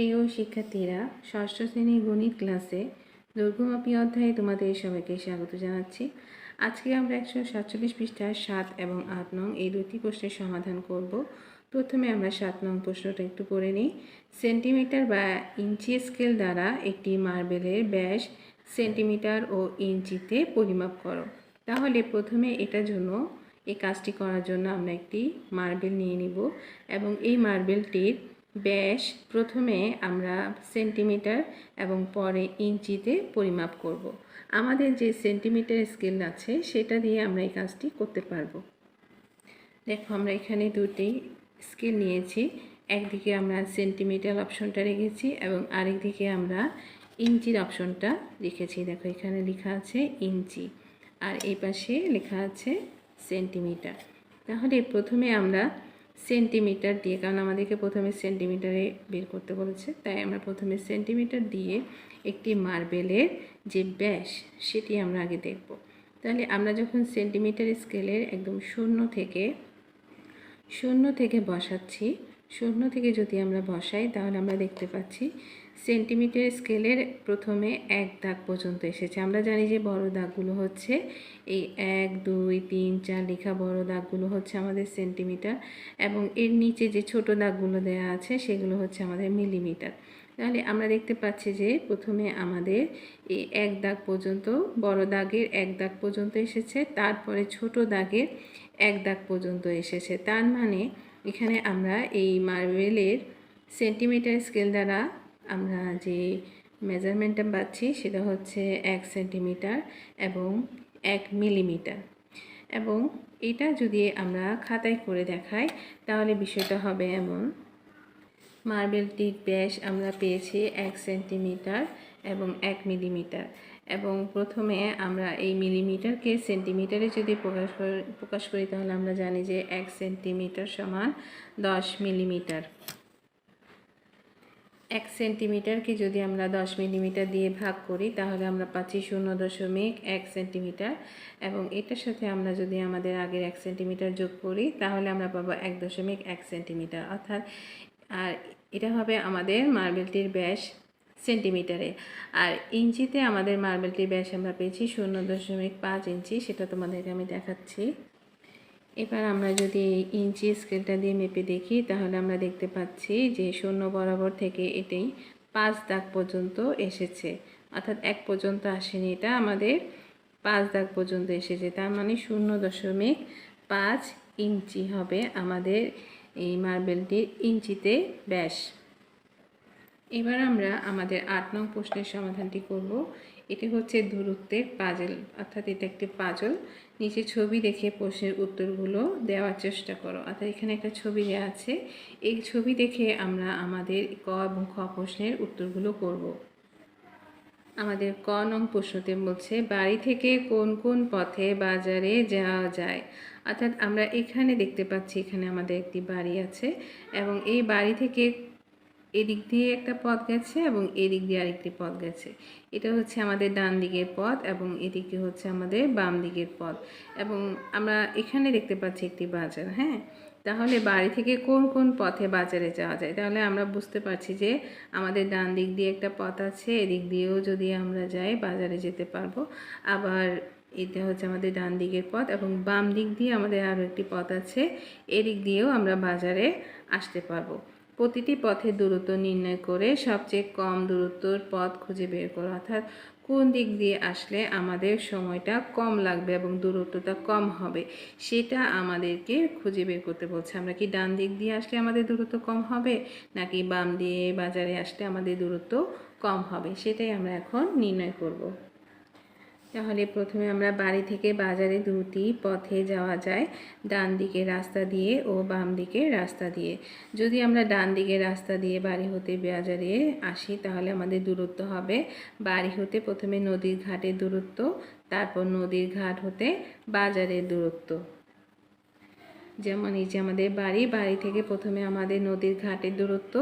প্রিয় শিক্ষার্থীরা, ষষ্ঠ শ্রেণির গণিত ক্লাসে দৈর্ঘ্যমাপী অধ্যায়ে তোমাদের সবাইকে স্বাগত জানাচ্ছি। আজকে আমরা একশো সাতচল্লিশ পৃষ্ঠার সাত এবং আট নং এই দুটি প্রশ্নের সমাধান করব। প্রথমে আমরা সাত নং প্রশ্নটা একটু পড়ে নিই। সেন্টিমিটার বা ইঞ্চি স্কেল দ্বারা একটি মার্বেলের ব্যাস সেন্টিমিটার ও ইঞ্চিতে পরিমাপ করো। তাহলে প্রথমে এটার জন্য, এই কাজটি করার জন্য আমরা একটি মার্বেল নিয়ে নিব এবং এই মার্বেলটির ব্যাস, প্রথমে আমরা সেন্টিমিটার এবং পরে ইঞ্চিতে পরিমাপ করব। আমাদের যে সেন্টিমিটার স্কেল আছে, সেটা দিয়ে আমরা এই কাজটি করতে পারব। দেখো, আমরা এখানে দুটি স্কেল নিয়েছি। একদিকে আমরা সেন্টিমিটার অপশনটা রেখেছি এবং আরেকদিকে আমরা ইঞ্চির অপশনটা রেখেছি। দেখো, এখানে লেখা আছে ইঞ্চি আর এই পাশে লেখা আছে সেন্টিমিটার। তাহলে প্রথমে আমরা সেন্টিমিটার দিয়ে, কারণ আমাদেরকে প্রথমে সেন্টিমিটারে বের করতে বলেছে। তাই আমরা প্রথমে সেন্টিমিটার দিয়ে একটি মার্বেলের যে ব্যাস, সেটি আমরা আগে দেখব। তাহলে আমরা যখন সেন্টিমিটার স্কেলের একদম শূন্য থেকে শূন্য থেকে বসাচ্ছি, শূন্য থেকে যদি আমরা বসাই, তাহলে আমরা দেখতে পাচ্ছি সেন্টিমিটার স্কেলের প্রথমে এক দাগ পর্যন্ত এসেছে। আমরা জানি যে বড় দাগগুলো হচ্ছে এই এক, দুই, তিন, চার লেখা বড় দাগগুলো হচ্ছে আমাদের সেন্টিমিটার এবং এর নিচে যে ছোট দাগগুলো দেওয়া আছে সেগুলো হচ্ছে আমাদের মিলিমিটার। তাহলে আমরা দেখতে পাচ্ছি যে প্রথমে আমাদের এই এক দাগ পর্যন্ত, বড় দাগের এক দাগ পর্যন্ত এসেছে, তারপরে ছোট দাগের এক দাগ পর্যন্ত এসেছে। তার মানে এখানে আমরা এই মার্বেলের সেন্টিমিটার স্কেল দ্বারা আমরা যে মেজারমেন্টটা পাচ্ছি সেটা হচ্ছে এক সেন্টিমিটার এবং এক মিলিমিটার এবং এটা যদি আমরা খাতায় করে দেখাই, তাহলে বিষয়টা হবে এমন। মার্বেলটির ব্যাস আমরা পেয়েছি এক সেন্টিমিটার এবং এক মিলিমিটার এবং প্রথমে আমরা এই মিলিমিটারকে সেন্টিমিটারে যদি প্রকাশ প্রকাশ করি, তাহলে আমরা জানি যে এক সেন্টিমিটার সমান দশ মিলিমিটার এক সেন্টিমিটারকে যদি আমরা দশ মিলিমিটার দিয়ে ভাগ করি, তাহলে আমরা পাচ্ছি শূন্য দশমিক এক সেন্টিমিটার। এবং এটার সাথে আমরা যদি আমাদের আগের এক সেন্টিমিটার যোগ করি, তাহলে আমরা পাবো এক দশমিক এক সেন্টিমিটার। অর্থাৎ, আর এটা হবে আমাদের মার্বেলটির ব্যাস সেন্টিমিটারে। আর ইঞ্চিতে আমাদের মার্বেলটির ব্যাস আমরা পেয়েছি শূন্য দশমিক পাঁচ ইঞ্চি, সেটা তোমাদেরকে আমি দেখাচ্ছি। এবার আমরা যদি ইঞ্চি স্কেলটা দিয়ে মেপে দেখি, তাহলে আমরা দেখতে পাচ্ছি যে শূন্য বরাবর থেকে এটাই পাঁচ দাগ পর্যন্ত এসেছে। অর্থাৎ এক পর্যন্ত আসেনি এটা, আমাদের পাঁচ দাগ পর্যন্ত এসেছে। তার মানে শূন্য দশমিক পাঁচ ইঞ্চি হবে আমাদের এই মার্বেলটির ইঞ্চিতে ব্যাস। এবার আমরা আমাদের আট নং প্রশ্নের সমাধানটি করব। এটি হচ্ছে দূরত্বের পাজল, অর্থাৎ এটা একটি পাজল। নিচে ছবি দেখে প্রশ্নের উত্তরগুলো দেওয়ার চেষ্টা করো। অর্থাৎ এখানে একটা ছবি দেওয়া আছে। এই ছবি দেখে আমরা আমাদের ক এবং খ প্রশ্নের উত্তরগুলো করব। আমাদের ক নং প্রশ্নতে বলছে, বাড়ি থেকে কোন কোন পথে বাজারে যাওয়া যায়? অর্থাৎ আমরা এখানে দেখতে পাচ্ছি, এখানে আমাদের একটি বাড়ি আছে এবং এই বাড়ি থেকে এদিক দিয়ে একটা পথ গেছে এবং এদিক দিয়ে আরেকটি পথ গেছে। এটা হচ্ছে আমাদের ডান দিকের পথ এবং এদিকে হচ্ছে আমাদের বাম দিকের পথ। এবং আমরা এখানে দেখতে পাচ্ছি একটি বাজার হ্যাঁ? তাহলে বাড়ি থেকে কোন কোন পথে বাজারে যাওয়া যায়? তাহলে আমরা বুঝতে পারছি যে আমাদের ডান দিক দিয়ে একটা পথ আছে, এদিক দিয়েও যদি আমরা যাই, বাজারে যেতে পারব। আবার এটা হচ্ছে আমাদের ডান দিকের পথ এবং বাম দিক দিয়ে আমাদের আরও একটি পথ আছে, এদিক দিয়েও আমরা বাজারে আসতে পারব। প্রতিটি পথের দূরত্ব নির্ণয় করে সবচেয়ে কম দূরত্বর পথ খুঁজে বের করো। অর্থাৎ কোন দিক দিয়ে আসলে আমাদের সময়টা কম লাগবে এবং দূরত্বটা কম হবে, সেটা আমাদেরকে খুঁজে বের করতে বলছে। আমরা কি ডান দিক দিয়ে আসলে আমাদের দূরত্ব কম হবে, নাকি বাম দিয়ে বাজারে আসলে আমাদের দূরত্ব কম হবে? সেটাই আমরা এখন নির্ণয় করব। তাহলে প্রথমে আমরা বাড়ি থেকে বাজারে দুটি পথে যাওয়া যায়, ডান দিকে রাস্তা দিয়ে ও বাম দিকে রাস্তা দিয়ে। যদি আমরা ডান দিকে রাস্তা দিয়ে বাড়ি হতে বাজারে আসি, তাহলে আমাদের দূরত্ব হবে বাড়ি হতে প্রথমে নদীর ঘাটের দূরত্ব, তারপর নদীর ঘাট হতে বাজারের দূরত্ব। যেমন এই যে আমাদের বাড়ি বাড়ি থেকে প্রথমে আমাদের নদীর ঘাটের দূরত্ব,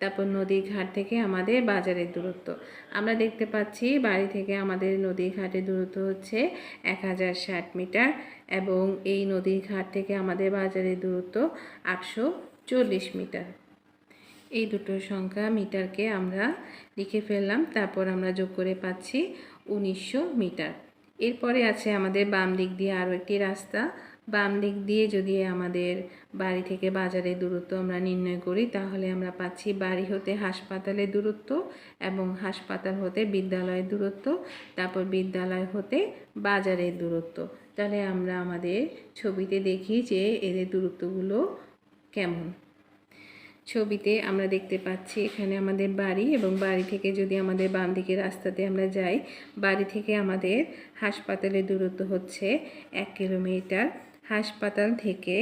তারপর নদীর ঘাট থেকে আমাদের বাজারের দূরত্ব। আমরা দেখতে পাচ্ছি বাড়ি থেকে আমাদের নদীর ঘাটের দূরত্ব হচ্ছে এক হাজার ষাট মিটার এবং এই নদীর ঘাট থেকে আমাদের বাজারের দূরত্ব আটশো চল্লিশ মিটার। এই দুটো সংখ্যা মিটারকে আমরা লিখে ফেললাম, তারপর আমরা যোগ করে পাচ্ছি উনিশশো মিটার। এরপরে আছে আমাদের বাম দিক দিয়ে আরও একটি রাস্তা বাম দিক দিয়ে যদি আমাদের বাড়ি থেকে বাজারের দূরত্ব আমরা নির্ণয় করি, তাহলে আমরা পাচ্ছি বাড়ি হতে হাসপাতালের দূরত্ব এবং হাসপাতাল হতে বিদ্যালয়ের দূরত্ব, তারপর বিদ্যালয় হতে বাজারের দূরত্ব। তাহলে আমরা আমাদের ছবিতে দেখি যে এদের দূরত্বগুলো কেমন। ছবিতে আমরা দেখতে পাচ্ছি এখানে আমাদের বাড়ি এবং বাড়ি থেকে যদি আমাদের বাম দিকে রাস্তাতে আমরা যাই, বাড়ি থেকে আমাদের হাসপাতালের দূরত্ব হচ্ছে এক কিলোমিটার। হাসপাতাল থেকে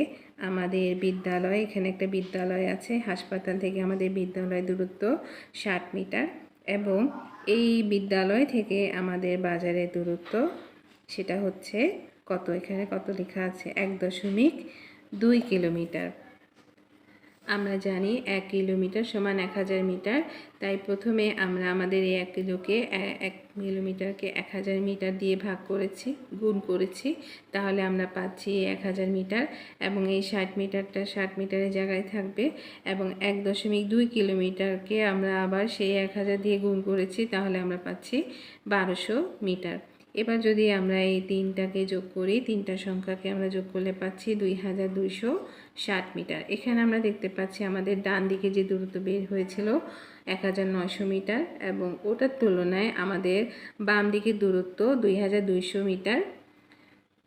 আমাদের বিদ্যালয়, এখানে একটা বিদ্যালয় আছে, হাসপাতাল থেকে আমাদের বিদ্যালয় দূরত্ব ষাট মিটার এবং এই বিদ্যালয় থেকে আমাদের বাজারের দূরত্ব সেটা হচ্ছে কত? এখানে কত লেখা আছে? এক দশমিক দুই কিলোমিটার। আমরা জানি এক কিলোমিটার সমান এক হাজার মিটার, তাই প্রথমে আমরা আমাদের এই এক কিলোকে এক কিলোমিটারকে এক হাজার মিটার দিয়ে ভাগ করেছি, গুণ করেছি, তাহলে আমরা পাচ্ছি এক হাজার মিটার এবং এই ষাট মিটারটা ষাট মিটারের জায়গায় থাকবে এবং এক দশমিক দুই কিলোমিটারকে আমরা আবার সেই এক হাজার দিয়ে গুণ করেছি, তাহলে আমরা পাচ্ছি বারোশো মিটার। এবার যদি আমরা এই তিনটাকে যোগ করি, তিনটা সংখ্যাকে আমরা যোগ করলে পাচ্ছি দুই হাজার দুইশো ষাট মিটার। এখানে আমরা দেখতে পাচ্ছি আমাদের ডান দিকে যে দূরত্ব বের হয়েছিল এক হাজার নয়শো মিটার এবং ওটার তুলনায় আমাদের বাম দিকের দূরত্ব দুই হাজার দুইশো মিটার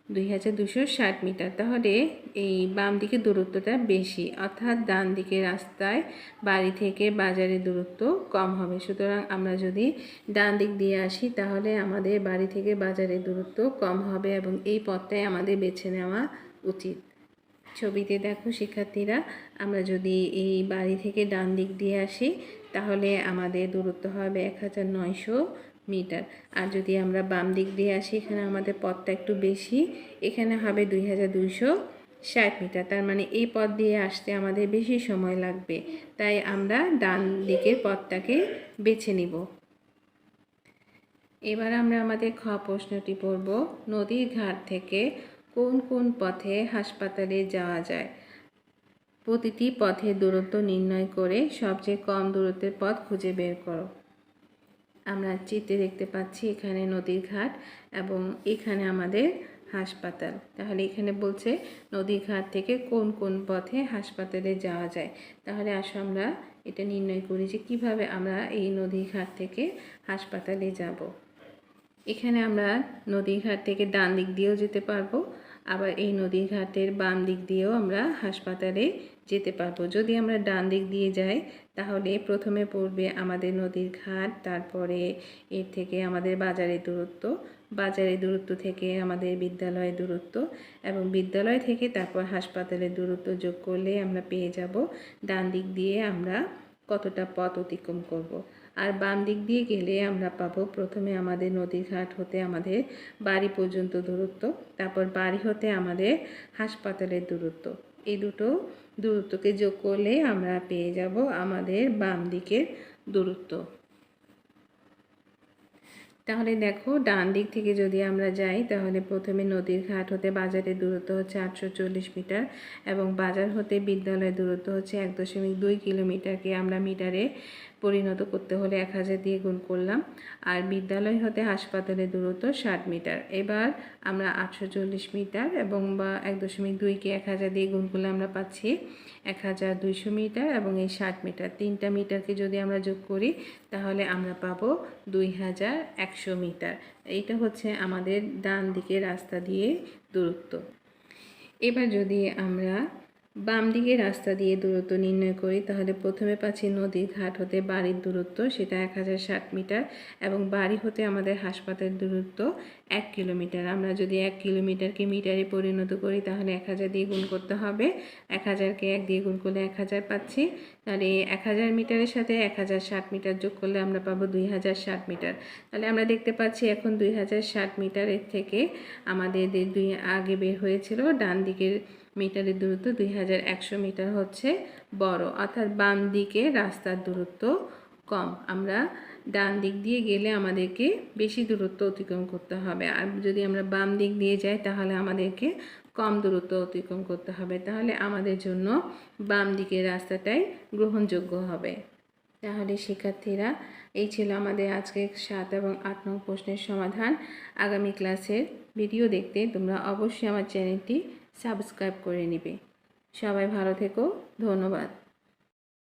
দুই হাজার দুশো ষাট মিটার। তাহলে এই বাম দিকের দূরত্বটা বেশি, অর্থাৎ ডান দিকের রাস্তায় বাড়ি থেকে বাজারের দূরত্ব কম হবে। সুতরাং আমরা যদি ডান দিক দিয়ে আসি, তাহলে আমাদের বাড়ি থেকে বাজারের দূরত্ব কম হবে এবং এই পথটাই আমাদের বেছে নেওয়া উচিত। ছবিতে দেখো শিক্ষার্থীরা, আমরা যদি এই বাড়ি থেকে ডান দিক দিয়ে আসি, তাহলে আমাদের দূরত্ব হবে এক হাজার নয়শো মিটার। আর যদি আমরা বাম দিক দিয়ে আসি, এখানে আমাদের পথটা একটু বেশি। এখানে হবে দুই হাজার দুইশো ষাট মিটার। তার মানে এই পথ দিয়ে আসতে আমাদের বেশি সময় লাগবে। তাই আমরা ডান দিকের পথটাকে বেছে নিব। এবার আমরা আমাদের খ প্রশ্নটি পড়ব, নদীর ঘাট থেকে কোন কোন পথে হাসপাতালে যাওয়া যায়? প্রতিটি পথের দূরত্ব নির্ণয় করে সবচেয়ে কম দূরত্বের পথ খুঁজে বের করো। আমরা চিত্রে দেখতে পাচ্ছি এখানে নদীর ঘাট এবং এখানে আমাদের হাসপাতাল। তাহলে এখানে বলছে নদীর ঘাট থেকে কোন কোন পথে হাসপাতালে যাওয়া যায়। তাহলে আসো আমরা এটা নির্ণয় করি যে কীভাবে আমরা এই নদীর ঘাট থেকে হাসপাতালে যাব। এখানে আমরা নদীর ঘাট থেকে ডান দিক দিয়েও যেতে পারব, আবার এই নদীর ঘাটের বাম দিক দিয়েও আমরা হাসপাতালে যেতে পারব যদি আমরা ডান দিক দিয়ে যাই, তাহলে প্রথমে পড়বে আমাদের নদীর ঘাট, তারপরে এর থেকে আমাদের বাজারের দূরত্ব বাজারের দূরত্ব থেকে আমাদের বিদ্যালয়ের দূরত্ব এবং বিদ্যালয় থেকে তারপর হাসপাতালের দূরত্ব যোগ করলে আমরা পেয়ে যাব ডান দিক দিয়ে আমরা কতটা পথ অতিক্রম করব। আর বাম দিক দিয়ে গেলে আমরা পাবো প্রথমে আমাদের নদীর ঘাট হতে আমাদের বাড়ি পর্যন্ত দূরত্ব, তারপর বাড়ি হতে আমাদের হাসপাতালের দূরত্ব এই দুটো দূরত্বকে যোগ করলে আমরা পেয়ে যাব আমাদের বাম দিকের দূরত্ব। তাহলে দেখো, ডান দিক থেকে যদি আমরা যাই, তাহলে প্রথমে নদীর ঘাট হতে বাজারের দূরত্ব হচ্ছে আটশো চল্লিশ মিটার এবং বাজার হতে বিদ্যালয়ের দূরত্ব হচ্ছে এক দশমিক দুই কিলোমিটারকে আমরা মিটারে পরিণত করতে হলে এক হাজার দিয়ে গুণ করলাম। আর বিদ্যালয় হতে হাসপাতালের দূরত্ব ষাট মিটার। এবার আমরা আটশো চল্লিশ মিটার এবং বা এক দশমিক দুইকে এক হাজার দিয়ে গুণ করলে আমরা পাচ্ছি এক হাজার দুইশো মিটার এবং এই ষাট মিটার। তিনটা মিটারকে যদি আমরা যোগ করি, তাহলে আমরা পাবো দুই হাজার একশো মিটার। এইটা হচ্ছে আমাদের ডান দিকে রাস্তা দিয়ে দূরত্ব। এবার যদি আমরা বাম দিকে রাস্তা দিয়ে দূরত্ব নির্ণয় করি, তাহলে প্রথমে পাচ্ছি নদীর ঘাট হতে বাড়ির দূরত্ব, সেটা এক হাজার ষাট মিটার এবং বাড়ি হতে আমাদের হাসপাতালের দূরত্ব এক কিলোমিটার। আমরা যদি এক কিলোমিটারকে মিটারে পরিণত করি, তাহলে এক হাজার দিয়ে গুণ করতে হবে। এক হাজারকে এক দিয়ে গুণ করলে এক হাজার পাচ্ছি। তাহলে এক হাজার মিটারের সাথে এক হাজার ষাট মিটার যোগ করলে আমরা পাবো দুই হাজার ষাট মিটার। তাহলে আমরা দেখতে পাচ্ছি এখন দুই হাজার ষাট মিটারের থেকে আমাদের দুই আগে বের হয়েছিল ডান দিকের মিটারের দূরত্ব দুই হাজার একশো মিটার হচ্ছে বড়। অর্থাৎ বাম দিকে রাস্তার দূরত্ব কম। আমরা ডান দিক দিয়ে গেলে আমাদেরকে বেশি দূরত্ব অতিক্রম করতে হবে। আর যদি আমরা বাম দিক দিয়ে যাই, তাহলে আমাদেরকে কম দূরত্ব অতিক্রম করতে হবে। তাহলে আমাদের জন্য বাম দিকের রাস্তাটাই গ্রহণযোগ্য হবে। তাহলে শিক্ষার্থীরা, এই ছিল আমাদের আজকে সাত এবং আট নং প্রশ্নের সমাধান। আগামী ক্লাসের ভিডিও দেখতে তোমরা অবশ্যই আমার চ্যানেলটি সাবস্ক্রাইব করে নেবে। সবাই ভালো থেকো ধন্যবাদ।